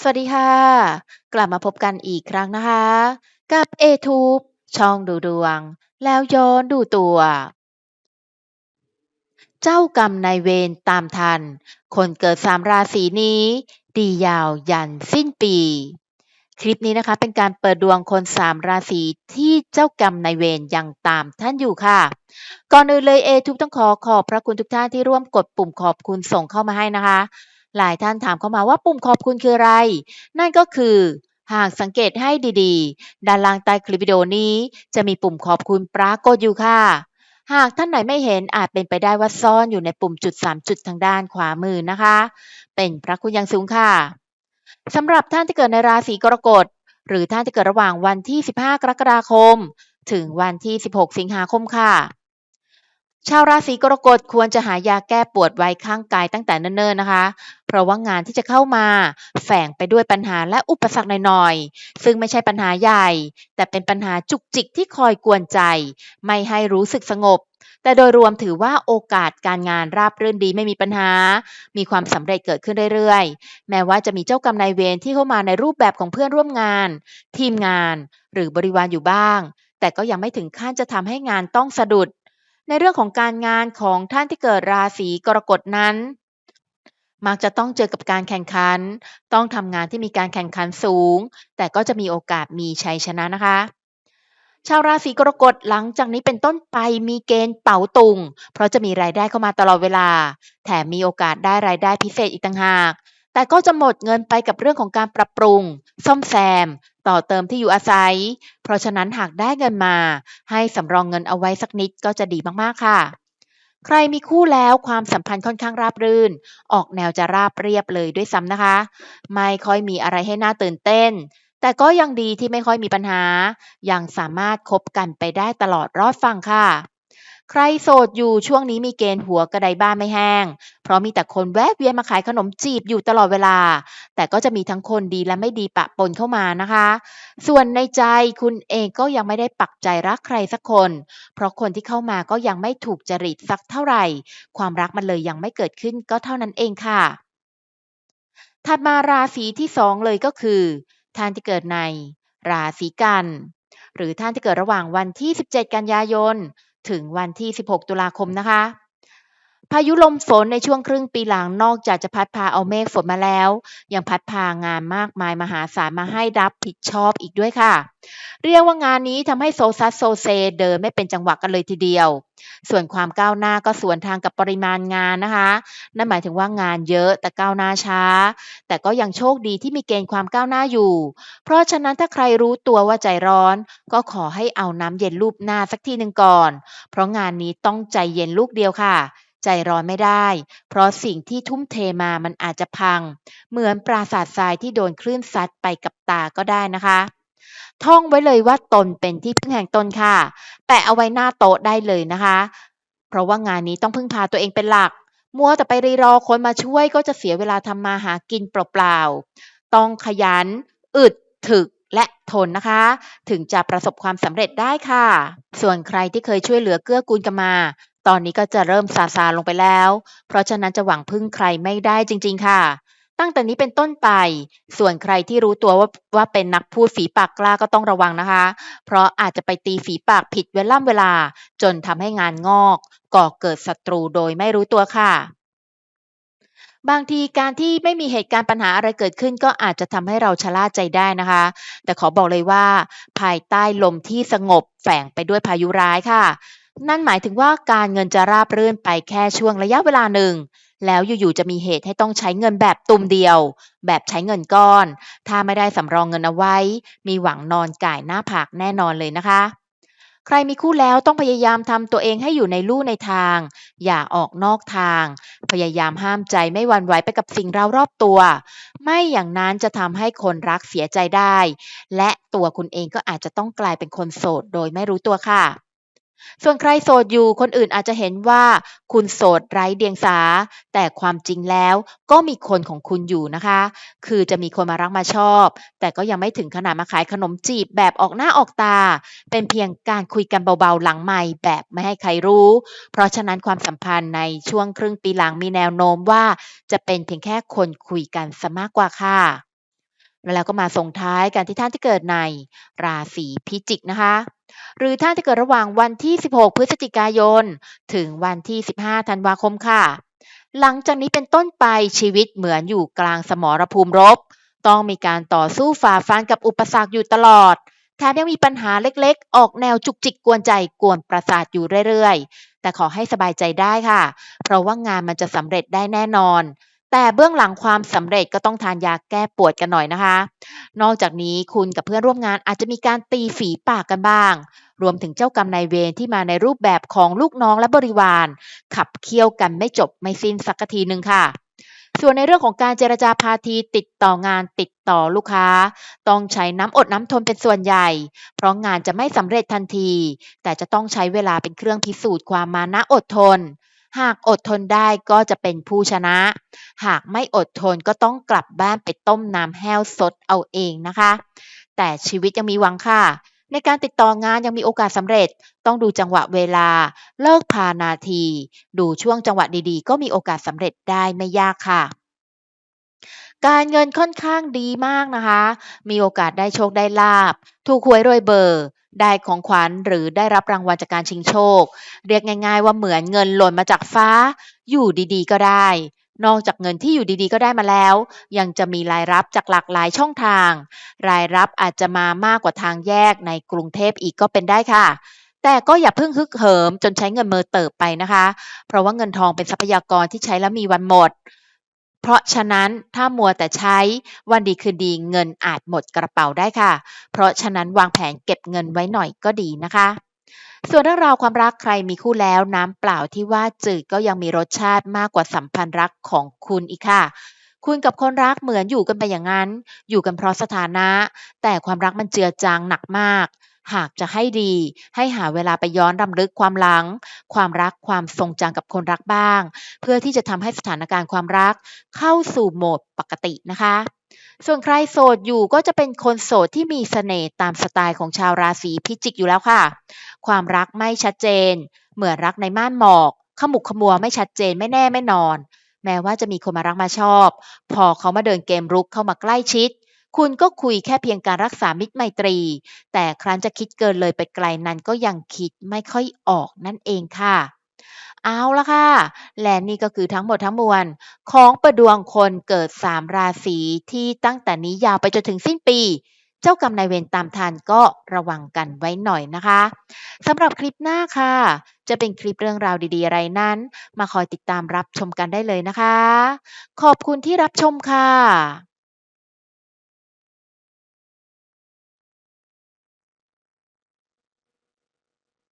สวัสดีค่ะ กลับมาพบกันอีกครั้งนะคะ กับเอทูบช่องดูดวง แล้วย้อนดูตัว เจ้ากรรมนายเวรตามทัน คนเกิดสามราศีนี้ ดียาวยันสิ้นปี คลิปนี้นะคะเป็นการเปิดดวงคนสามราศีที่เจ้ากรรมนายเวรยังตามท่านอยู่ค่ะก่อนอื่นเลยเอทุบต้องขอขอบพระคุณทุกท่านที่ร่วมกดปุ่มขอบคุณส่งเข้ามาให้นะคะ หลายท่านถามเข้ามาว่าปุ่มขอบคุณคืออะไร นั่นก็คือหากสังเกตให้ดีๆ ด้านล่างใต้คลิปวิดีโอนี้ จะมีปุ่มขอบคุณปรากฏอยู่ค่ะ หากท่านไหนไม่เห็นอาจเป็นไปได้ว่าซ่อนอยู่ในปุ่มจุด 3 จุดทางด้านขวามือนะคะ เป็นพระคุณอย่างสูงค่ะสำหรับท่านที่เกิดในราศีกรกฎ หรือท่านที่เกิดระหว่างวันที่ 15 กรกฎาคม ถึงวันที่ 16 สิงหาคมค่ะ ชาวราศีกรกฎควรจะหายาแก้ปวดไว้ข้างกายตั้งแต่เนิ่นๆนะคะ เพราะว่างานที่จะเข้ามาแฝงไปด้วยปัญหาและอุปสรรคหน่อยๆ ซึ่งไม่ใช่ปัญหาใหญ่ แต่เป็นปัญหาจุกจิกที่คอยกวนใจ ไม่ให้รู้สึกสงบ แต่โดยรวมถือว่าโอกาสการงานราบรื่นดีไม่มีปัญหา มีความสำเร็จเกิดขึ้นเรื่อยๆ แม้ว่าจะมีเจ้ากรรมนายเวรที่เข้ามาในรูปแบบของเพื่อนร่วมงาน ทีมงาน หรือบริวารอยู่บ้าง แต่ก็ยังไม่ถึงขั้นจะทำให้งานต้องสะดุดในเรื่องของการงานของท่านที่เกิดราศีกรกฎนั้น มักจะต้องเจอกับการแข่งขัน ต้องทำงานที่มีการแข่งขันสูง แต่ก็จะมีโอกาสมีชัยชนะนะคะ ชาวราศีกรกฎหลังจากนี้เป็นต้นไปมีเกณฑ์เป๋าตุง เพราะจะมีรายได้เข้ามาตลอดเวลา แถมมีโอกาสได้รายได้พิเศษอีกต่างหาก แต่ก็จะหมดเงินไปกับเรื่องของการปรับปรุง ซ่อมแซม ต่อเติมที่อยู่อาศัย เพราะฉะนั้นหากได้เงินมา ให้สำรองเงินเอาไว้สักนิดก็จะดีมากๆค่ะ ใครมีคู่แล้วความสัมพันธ์ค่อนข้างราบรื่น ออกแนวจะราบเรียบเลยด้วยซ้ำนะคะ ไม่ค่อยมีอะไรให้น่าตื่นเต้น แต่ก็ยังดีที่ไม่ค่อยมีปัญหา ยังสามารถคบกันไปได้ตลอดรอดฟังค่ะ ใครโสดอยู่ช่วงนี้มีเกณฑ์หัวกระไดบ้านไม่แห้ง เพราะมีแต่คนแวะเวียนมาขายขนมจีบอยู่ตลอดเวลา แต่ก็จะมีทั้งคนดีและไม่ดีปะปนเข้ามานะคะ ส่วนในใจคุณเองก็ยังไม่ได้ปักใจรักใครสักคน เพราะคนที่เข้ามาก็ยังไม่ถูกจริตสักเท่าไหร่ ความรักมันเลยยังไม่เกิดขึ้นก็เท่านั้นเองค่ะ ถัดมาราศีที่สองเลยก็คือท่านที่เกิดในราศีกัน หรือท่านที่เกิดระหว่างวันที่ 17 กันยายน ถึงวันที่ 16 ตุลาคมนะคะ พายุลมฝนในช่วงครึ่งปีหลังนอกจากจะพัดพาเอาเมฆฝนมาแล้ว ยังพัดพางานมากมายมหาศาลมาให้รับผิดชอบอีกด้วยค่ะ เรียกว่างานนี้ทำให้โซซัสโซเซเดินไม่เป็นจังหวะกันเลยทีเดียว ส่วนความก้าวหน้าก็สวนทางกับปริมาณงานนะคะ นั่นหมายถึงว่างานเยอะแต่ก้าวหน้าช้า แต่ก็ยังโชคดีที่มีเกณฑ์ความก้าวหน้าอยู่ เพราะฉะนั้นถ้าใครรู้ตัวว่าใจร้อน ก็ขอให้เอาน้ำเย็นลูบหน้าสักทีหนึ่งก่อน เพราะงานนี้ต้องใจเย็นลูกเดียวค่ะ ใจร้อนไม่ได้ เพราะสิ่งที่ทุ่มเทมามันอาจจะพัง เหมือนปราสาททรายที่โดนคลื่นซัดไปกับตาก็ได้นะคะ ท่องไว้เลยว่าตนเป็นที่พึ่งแห่งตนค่ะ แปะเอาไว้หน้าโต๊ะได้เลยนะคะ เพราะว่างานนี้ต้องพึ่งพาตัวเองเป็นหลัก มัวแต่ไปรีรอคนมาช่วยก็จะเสียเวลาทำมาหากินเปล่าๆ ต้องขยัน อึด ถึกและทนนะคะ ถึงจะประสบความสำเร็จได้ค่ะ ส่วนใครที่เคยช่วยเหลือเกื้อกูลกันมา ตอนนี้ก็จะเริ่มซาซาลงไปแล้ว เพราะฉะนั้นจะหวังพึ่งใครไม่ได้จริง ๆ ค่ะ ตั้งแต่นี้เป็นต้นไป ส่วนใครที่รู้ตัวว่าว่าเป็นนักพูดฝีปากกล้าก็ต้องระวังนะคะ เพราะอาจจะไปตีฝีปากผิดเวล่ำเวลา จนทำให้งานงอก ก่อเกิดศัตรูโดยไม่รู้ตัวค่ะบางทีการที่ไม่มีเหตุการณ์ปัญหาอะไรเกิดขึ้น ก็อาจจะทำให้เราชะล่าใจได้นะคะ แต่ขอบอกเลยว่า ภายใต้ลมที่สงบแฝงไปด้วยพายุร้ายค่ะ นั่นหมายถึงว่าการเงินจะราบรื่นไปแค่ช่วงระยะเวลาหนึ่ง แล้วอยู่ๆจะมีเหตุให้ต้องใช้เงินแบบตุมเดียว แบบใช้เงินก้อน ถ้าไม่ได้สำรองเงินเอาไว้ มีหวังนอนก่ายหน้าผากแน่นอนเลยนะคะ ใครมีคู่แล้วต้องพยายามทำตัวเองให้อยู่ในลู่ในทาง อย่าออกนอกทาง พยายามห้ามใจไม่วันไหวไปกับสิ่งเรารอบตัว ไม่อย่างนั้นจะทำให้คนรักเสียใจได้ และตัวคุณเองก็อาจจะต้องกลายเป็นคนโสดโดยไม่รู้ตัวค่ะ ส่วนใครโสดอยู่คนอื่นอาจจะเห็นว่า คุณโสดไร้เดียงสา แต่ความจริงแล้วก็มีคนของคุณอยู่นะคะ คือจะมีคนมารักมาชอบ แต่ก็ยังไม่ถึงขนาดมาขายขนมจีบแบบออกหน้าออกตา เป็นเพียงการคุยกันเบาๆหลังไมค์แบบไม่ให้ใครรู้ เพราะฉะนั้นความสัมพันธ์ในช่วงครึ่งปีหลังมีแนวโน้มว่า จะเป็นเพียงแค่คนคุยกันซะมากกว่าค่ะแล้วก็มาส่งท้ายกันที่ท่านที่เกิดในราศีพิจิกนะคะ หรือท่านที่เกิดระหว่างวันที่ 16 พฤศจิกายน ถึงวันที่ 15 ธันวาคมค่ะ หลังจากนี้เป็นต้นไปชีวิตเหมือนอยู่กลางสมรภูมิรบ ต้องมีการต่อสู้ฝ่าฟันกับอุปสรรคอยู่ตลอดแถมยังมีปัญหาเล็กๆ ออกแนวจุกจิกกวนใจกวนประสาทอยู่เรื่อยๆ แต่ขอให้สบายใจได้ค่ะ เพราะว่างานมันจะสำเร็จได้แน่นอน แต่เบื้องหลังความสำเร็จก็ต้องทานยาแก้ปวดกันหน่อยนะคะ นอกจากนี้คุณกับเพื่อนร่วมงานอาจจะมีการตีฝีปากกันบ้าง รวมถึงเจ้ากรรมนายเวรที่มาในรูปแบบของลูกน้องและบริวาร ขับเคี่ยวกันไม่จบไม่สิ้นสักทีหนึ่งค่ะส่วนในเรื่องของการเจรจาพาทีติดต่องานติดต่อลูกค้า ต้องใช้น้ำอดน้ำทนเป็นส่วนใหญ่ เพราะงานจะไม่สำเร็จทันที แต่จะต้องใช้เวลาเป็นเครื่องพิสูจน์ความมานะอดทน หากอดทนได้ก็จะเป็นผู้ชนะ หากไม่อดทนก็ต้องกลับบ้านไปต้มน้ำแห้วสดเอาเองนะคะ แต่ชีวิตยังมีหวังค่ะ ในการติดต่องานยังมีโอกาสสำเร็จ ต้องดูจังหวะเวลา เลิกพานาที ดูช่วงจังหวะดีๆ ก็มีโอกาสสำเร็จได้ไม่ยากค่ะการเงินค่อนข้างดีมากนะคะ มีโอกาสได้โชคได้ลาบ ถูกหวยรวยเบอร์ ได้ของขวัญหรือได้รับรางวัลจากการชิงโชค เรียกง่ายๆว่าเหมือนเงินหล่นมาจากฟ้า อยู่ดีๆ ก็ได้ นอกจากเงินที่อยู่ดีๆ ก็ได้มาแล้ว ยังจะมีรายรับจากหลากหลายช่องทาง รายรับอาจจะมามากกว่าทางแยกในกรุงเทพอีกก็เป็นได้ค่ะแต่ก็อย่าเพิ่งฮึกเหิมจนใช้เงินเมอเติบไปนะคะ เพราะว่าเงินทองเป็นทรัพยากรที่ใช้แล้วมีวันหมด เพราะฉะนั้นถ้ามัวแต่ใช้วันดีคืนดีเงินอาจหมดกระเป๋าได้ค่ะ เพราะฉะนั้นวางแผนเก็บเงินไว้หน่อยก็ดีนะคะส่วนเรื่องราวความรักใครมีคู่แล้วน้ำเปล่าที่ว่าจืดก็ยังมีรสชาติมากกว่าสัมพันธ์รักของคุณอีกค่ะ คุณกับคนรักเหมือนอยู่กันไปอย่างนั้น อยู่กันเพราะสถานะ แต่ความรักมันเจือจางหนักมาก หากจะให้ดี ให้หาเวลาไปย้อนรำลึกความหลัง ความรักความทรงจำกับคนรักบ้าง เพื่อที่จะทำให้สถานการณ์ความรัก เข้าสู่โหมดปกตินะคะส่วนใครโสดอยู่ก็จะเป็นคนโสดที่มีเสน่ห์ตามสไตล์ของชาวราศีพิจิกอยู่แล้วค่ะ ความรักไม่ชัดเจน เหมือนรักในม่านหมอกขมุกขมัวไม่ชัดเจนไม่แน่ไม่นอน แม้ว่าจะมีคนมารักมาชอบ พอเขามาเดินเกมรุกเข้ามาใกล้ชิด คุณก็คุยแค่เพียงการรักษามิตรไมตรี แต่ครั้นจะคิดเกินเลยไปไกลนั้นก็ยังคิดไม่ค่อยออกนั่นเองค่ะเอาละค่ะ และนี่ก็คือทั้งหมดทั้งมวล ของประดวงคนเกิด 3 ราศีที่ตั้งแต่นี้ยาวไปจนถึงสิ้นปี เจ้ากรรมนายเวรตามทันก็ระวังกันไว้หน่อยนะคะสำหรับคลิปหน้าค่ะ จะเป็นคลิปเรื่องราวดีๆ อะไรนั้น มาคอยติดตามรับชมกันได้เลยนะคะ ขอบคุณที่รับชมค่ะ